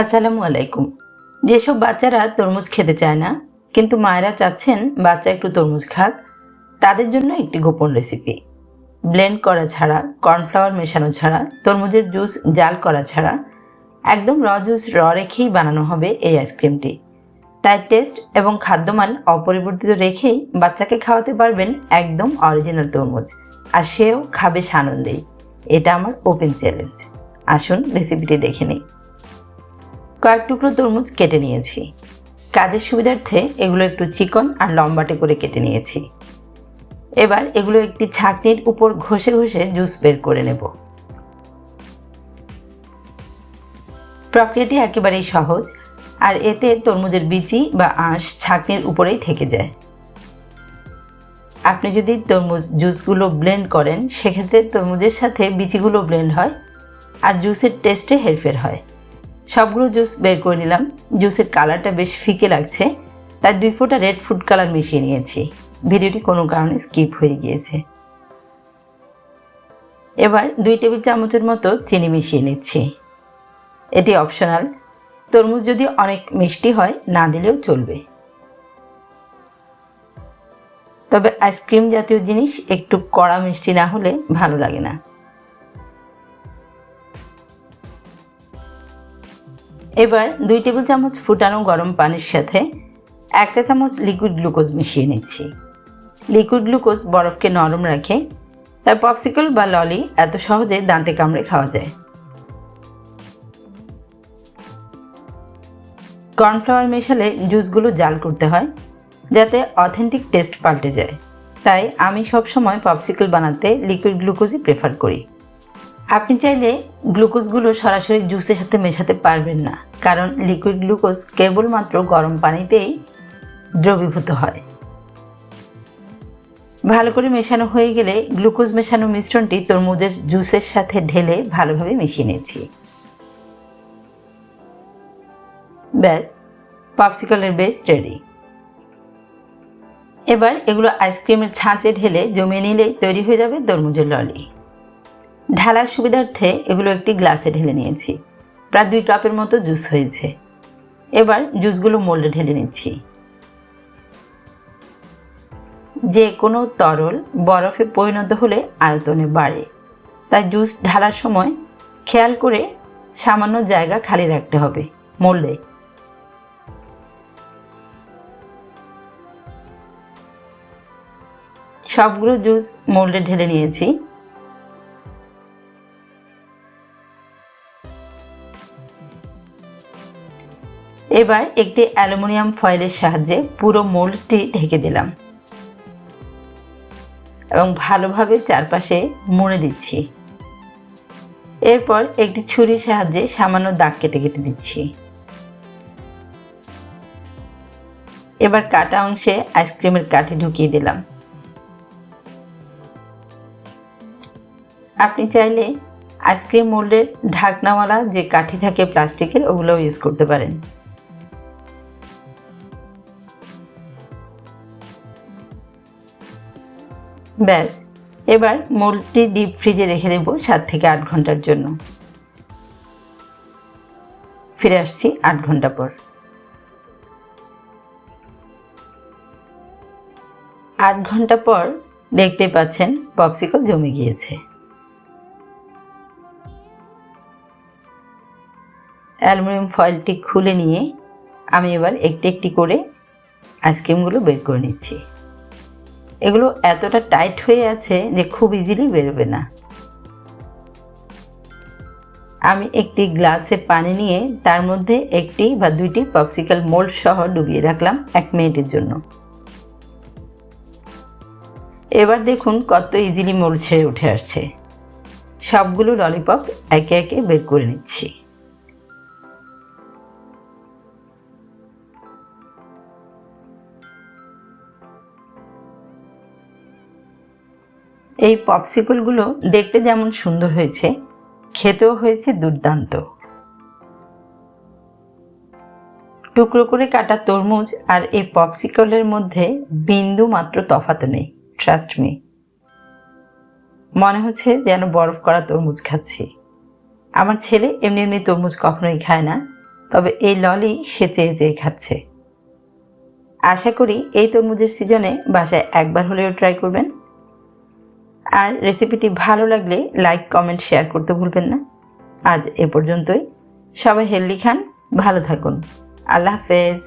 আসসালামু আলাইকুম। যেসব বাচ্চারা তরমুজ খেতে চায় না, কিন্তু মায়েরা চাচ্ছেন বাচ্চা একটু তরমুজ খাক, তাদের জন্য একটি গোপন রেসিপি ব্লেন্ড করা ছাড়া কর্নফ্লাওয়ার মেশানো ছাড়া, তরমুজের জুস জাল করা ছাড়া, একদম র জুস র রেখেই বানানো হবে এই আইসক্রিমটি তাই টেস্ট এবং খাদ্যমান অপরিবর্তিত রেখেই বাচ্চাকে খাওয়াতে পারবেন একদম অরিজিনাল তরমুজ, আর সেও খাবে সানন্দেই। এটা আমার ওপেন চ্যালেঞ্জ আসুন রেসিপিটি দেখে নিই। কয়েক টুকরো তরমুজ কেটে নিয়েছি। কাজের সুবিধার্থে এগুলো একটু চিকন আর লম্বাটে করে কেটে নিয়েছি। এবার এগুলো একটি ছাঁকনির উপর ঘষে ঘষে জুস বের করে নেব। প্রক্রিয়াটি একেবারেই সহজ, আর এতে তরমুজের বিচি বা আঁশ ছাঁকনির উপরেই থেকে যায়। আপনি যদি তরমুজ জুসগুলো ব্লেন্ড করেন, সেক্ষেত্রে তরমুজের সাথে বিচিগুলো ব্লেন্ড হয় আর জুসের টেস্টে হেরফের হয়। সবগুলো জুস বের করে নিলাম। জুসের কালারটা বেশ ফিকে লাগছে। তাই দুই ফোঁটা রেড ফুড কালার মিশিয়ে নিয়েছি। ভিডিওটি কোনো কারণে স্কিপ হয়ে গিয়েছে। এবার দুই টেবিল চামচের মতো চিনি মিশিয়ে নিচ্ছি। এটি অপশনাল তরমুজ যদি অনেক মিষ্টি হয়, না দিলেও চলবে। তবে আইসক্রিম জাতীয় জিনিস একটু কড়া মিষ্টি না হলে ভালো লাগে না। এবার দুই টেবিল চামচ ফুটানো গরম পানির সাথে একটা চামচ লিকুইড গ্লুকোজ মিশিয়ে নিচ্ছি। লিকুইড গ্লুকোজ বরফকে নরম রাখে তাই পপসিকল বা ললি এত সহজে দাঁতে কামড়ে খাওয়া যায়। কর্নফ্লাওয়ার মেশালে জুসগুলো জাল করতে হয় যাতে অথেন্টিক টেস্ট পাল্টে যায়। তাই আমি সবসময় পপসিকল বানাতে লিকুইড গ্লুকোজই প্রেফার করি। আপনি চাইলে গ্লুকোজগুলো সরাসরি জুসের সাথে মেশাতে পারবেন না, কারণ লিকুইড গ্লুকোজ কেবলমাত্র গরম পানিতেই দ্রবীভূত হয়। ভালো করে মেশানো হয়ে গেলে গ্লুকোজ মেশানো মিশ্রণটি তরমুজের জুসের সাথে ঢেলে ভালোভাবে মিশিয়ে নিয়েছি। ব্যাস পপসিকলের বেস রেডি। এবার এগুলো আইসক্রিমের ছাঁচে ঢেলে জমিয়ে নিলেই তৈরি হয়ে যাবে তরমুজের ললি। ঢালার সুবিধার্থে এগুলো একটি গ্লাসে ঢেলে নিয়েছি। প্রায় দুই কাপের মতো জুস হয়েছে। এবার জুসগুলো মোল্ডে ঢেলে নিচ্ছি। যে কোনো তরল বরফে পরিণত হলে আয়তনে বাড়ে। তাই জুস ঢালার সময় খেয়াল করে সামান্য জায়গা খালি রাখতে হবে, মোল্ডে। সবগুলো জুস মোল্ডে ঢেলে নিয়েছি। এবার একটি অ্যালুমিনিয়াম ফয়েলের সাহায্যে পুরো মোল্ডটি ঢেকে দিলাম। এবং ভালোভাবে চারপাশে মুড়ে দিচ্ছি। এরপর একটি ছুরির সাহায্যে সামান্য দাগ কেটে কেটে দিচ্ছি। এবার কাটা অংশে আইসক্রিমের কাঠি ঢুকিয়ে দিলাম। আপনি চাইলে আইসক্রিম মোল্ডের ঢাকনাওয়ালা যে কাঠি থাকে প্লাস্টিকের, ওগুলোও ইউজ করতে পারেন। ব্যাস, এবার মোলটি ডিপ ফ্রিজে রেখে দেব সাত থেকে আট ঘণ্টার জন্য। ফিরে আসছি আট ঘণ্টা পর। আট ঘণ্টা পর দেখতে পাচ্ছেন পপসিকল জমে গিয়েছে। অ্যালুমিনিয়াম ফয়েলটি খুলে নিয়ে আমি এবার একটি একটি করে আইসক্রিমগুলো বের করে নিচ্ছি। এগুলো এতটা টাইট হয়ে আছে যে খুব ইজিলি বেরোবে না। আমি একটি গ্লাসে পানি নিয়ে তার মধ্যে একটি বা দুইটি পপসিকাল মোল্ড সহ ডুবিয়ে রাখলাম এক মিনিটের জন্য। এবার দেখুন কত ইজিলি মোল্ড ছেড়ে উঠে আসছে। সবগুলো ললিপপ একে একে বের করে নিচ্ছি। এই পপসিকলগুলো দেখতে যেমন সুন্দর হয়েছে, খেতেও হয়েছে দুর্দান্ত। টুকরো করে কাটা তরমুজ আর এই পপসিকলের মধ্যে বিন্দু মাত্র তফাত নেই ট্রাস্ট মি মনে হচ্ছে যেন বরফ করা তরমুজ খাচ্ছি। আমার ছেলে এমনি এমনি তরমুজ কখনোই খায় না, তবে এই ললি সে চেয়ে চেয়ে খাচ্ছে। আশা করি এই তরমুজের সিজনে বাসায় একবার হলেও ট্রাই করবেন। আর রেসিপিটি ভালো লাগলে লাইক কমেন্ট শেয়ার করতে ভুলবেন না। আজ এ পর্যন্তই। সবাই হেলদি খান, ভালো থাকুন। আল্লাহ হাফেজ।